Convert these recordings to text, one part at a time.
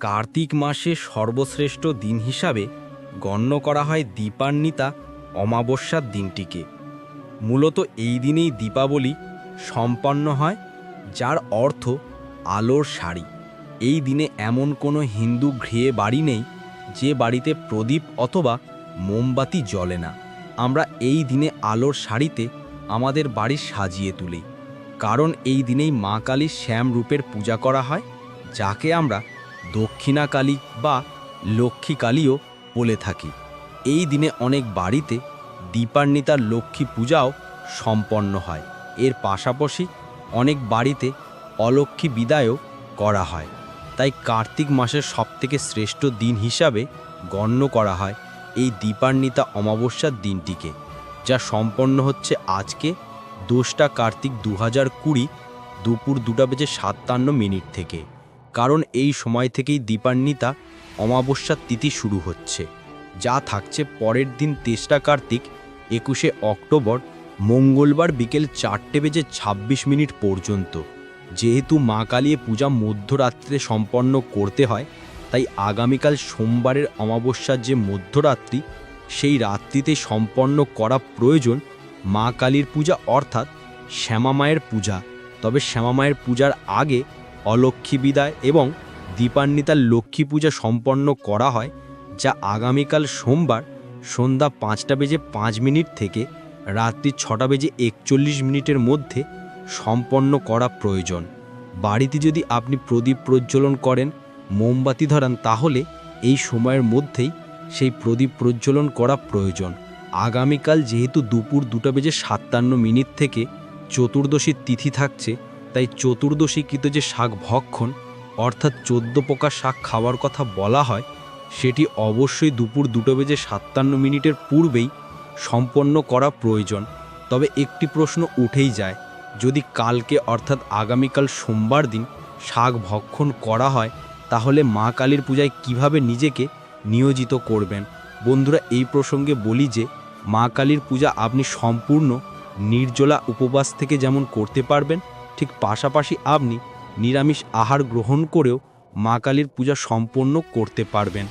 কার্তিক মাসে সর্বশ্রেষ্ঠ দিন হিসাবে গণ্য করা হয় দীপান্বিতা অমাবস্যার দিনটিকে। মূলত এই দিনেই দীপাবলি সম্পন্ন হয়, যার অর্থ আলোর শাড়ি এই দিনে এমন কোনো হিন্দু গৃহে বাড়ি নেই, যে বাড়িতে প্রদীপ অথবা মোমবাতি জ্বলে না। আমরা এই দিনে আলোর শাড়িতে আমাদের বাড়ি সাজিয়ে তুলি। কারণ এই দিনেই মা কালীর শ্যাম রূপের পূজা করা হয়, যাকে আমরা দক্ষিণা কালী বা লক্ষ্মী কালীও বলে থাকি। এই দিনে অনেক বাড়িতে দীপান্বিতার লক্ষ্মী পূজাও সম্পন্ন হয়। এর পাশাপাশি অনেক বাড়িতে অলক্ষ্মী বিদায়ও করা হয়। তাই কার্তিক মাসের সবথেকে শ্রেষ্ঠ দিন হিসাবে গণ্য করা হয় এই দীপান্বিতা অমাবস্যার দিনটিকে, যা সম্পন্ন হচ্ছে আজকে দোসটা কার্তিক দু হাজার কুড়ি দুপুর দুটা বেজে সাতান্ন মিনিট থেকে। কারণ এই সময় থেকেই দীপান্বিতা অমাবস্যার তিথি শুরু হচ্ছে, যা থাকছে পরের দিন তেসরা কার্তিক, একুশে অক্টোবর, মঙ্গলবার বিকেল চারটে বেজে ২৬ মিনিট পর্যন্ত। যেহেতু মা কালিয়ে পূজা মধ্যরাত্রে সম্পন্ন করতে হয়, তাই আগামীকাল সোমবারের অমাবস্যার যে মধ্যরাত্রি, সেই রাত্রিতে সম্পন্ন করা প্রয়োজন মা কালীর পূজা অর্থাৎ শ্যামা মায়ের পূজা। তবে শ্যামা মায়ের পূজার আগে অলক্ষ্মী বিদায় এবং দীপান্বিতার লক্ষ্মী পূজা সম্পন্ন করা হয়, যা আগামীকাল সোমবার সন্ধ্যা পাঁচটা বেজে পাঁচ মিনিট থেকে রাত্রি ছটা বেজে একচল্লিশ মিনিটের মধ্যে সম্পন্ন করা প্রয়োজন। বাড়িতে যদি আপনি প্রদীপ প্রজ্বলন করেন, মোমবাতি ধরান, তাহলে এই সময়ের মধ্যেই সেই প্রদীপ প্রজ্বলন করা প্রয়োজন। আগামীকাল যেহেতু দুপুর দুটো বেজে সাতান্ন মিনিট থেকে চতুর্দশীর তিথি থাকছে তাই চতুর্দশীকৃত যে শাক ভক্ষণ, অর্থাৎ চোদ্দ প্রকার শাক খাওয়ার কথা বলা হয়, সেটি অবশ্যই দুপুর দুটো বেজে সাতান্ন মিনিটের পূর্বেই সম্পন্ন করা প্রয়োজন। তবে একটি প্রশ্ন উঠেই যায়, যদি কালকে অর্থাৎ আগামীকাল সোমবার দিন শাক ভক্ষণ করা হয়, তাহলে মা কালীর পূজায় কীভাবে নিজেকে নিয়োজিত করবেন? বন্ধুরা, এই প্রসঙ্গে বলি যে, মা কালীর পূজা আপনি সম্পূর্ণ নির্জলা উপবাস থেকে যেমন করতে পারবেন ঠিক পাশাপাশি আপনি নিরামিষ আহার গ্রহণ করেও মা কালীর পূজা সম্পন্ন করতে পারবেন।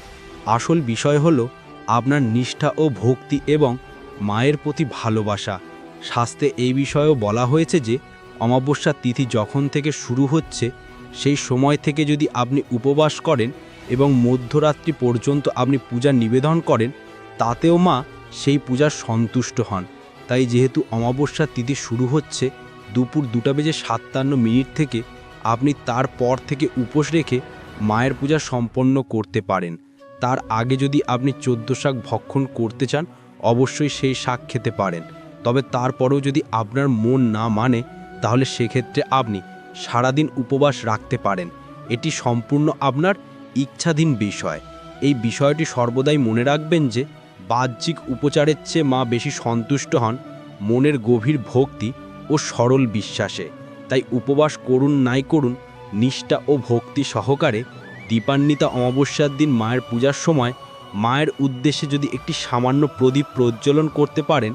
আসল বিষয় হল আপনার নিষ্ঠা ও ভক্তি এবং মায়ের প্রতি ভালোবাসা। শাস্ত্রে এই বিষয়েও বলা হয়েছে যে, অমাবস্যা তিথি যখন থেকে শুরু হচ্ছে, সেই সময় থেকে যদি আপনি উপবাস করেন এবং মধ্যরাত্রি পর্যন্ত আপনি পূজা নিবেদন করেন, তাতেও মা সেই পূজার সন্তুষ্ট হন। তাই যেহেতু অমাবস্যার তিথি শুরু হচ্ছে দুপুর দুটা বেজে সাতান্ন মিনিট থেকে আপনি তার পর থেকে উপোস রেখে মায়ের পূজা সম্পন্ন করতে পারেন। তার আগে যদি আপনি চোদ্দ শাক ভক্ষণ করতে চান, অবশ্যই সেই শাক খেতে পারেন। তবে তারপরেও যদি আপনার মন না মানে তাহলে সেক্ষেত্রে আপনি সারাদিন উপবাস রাখতে পারেন। এটি সম্পূর্ণ আপনার ইচ্ছাধীন বিষয়। এই বিষয়টি সর্বদাই মনে রাখবেন যে, বাহ্যিক উপচারের চেয়ে মা বেশি সন্তুষ্ট হন। মনের গভীর ভক্তি ও সরল বিশ্বাসে। তাই উপবাস করুন নাই করুন, নিষ্ঠা ও ভক্তি সহকারে দীপান্বিতা অমাবস্যার দিন মায়ের পূজার সময় মায়ের উদ্দেশ্যে যদি একটি সামান্য প্রদীপ প্রজ্বলন করতে পারেন,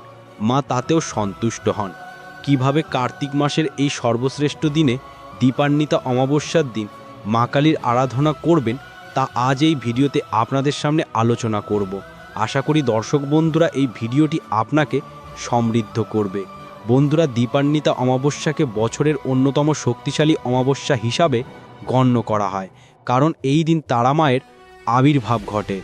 মা তাতেও সন্তুষ্ট হন। কীভাবে কার্তিক মাসের এই সর্বশ্রেষ্ঠ দিনে দীপান্বিতা অমাবস্যার দিন মা কালীর আরাধনা করবেন, তা আজ এই ভিডিওতে আপনাদের সামনে আলোচনা করব। আশা করি দর্শক বন্ধুরা এই ভিডিওটি আপনাকে সমৃদ্ধ করবে। বন্ধুরা দীপান্বিতা অমাবস্যাকে বছরের অন্যতম শক্তিশালী অমাবস্যা হিসাবে গণ্য করা হয়, কারণ এই দিন তারা মায়ের আবির্ভাব ঘটে।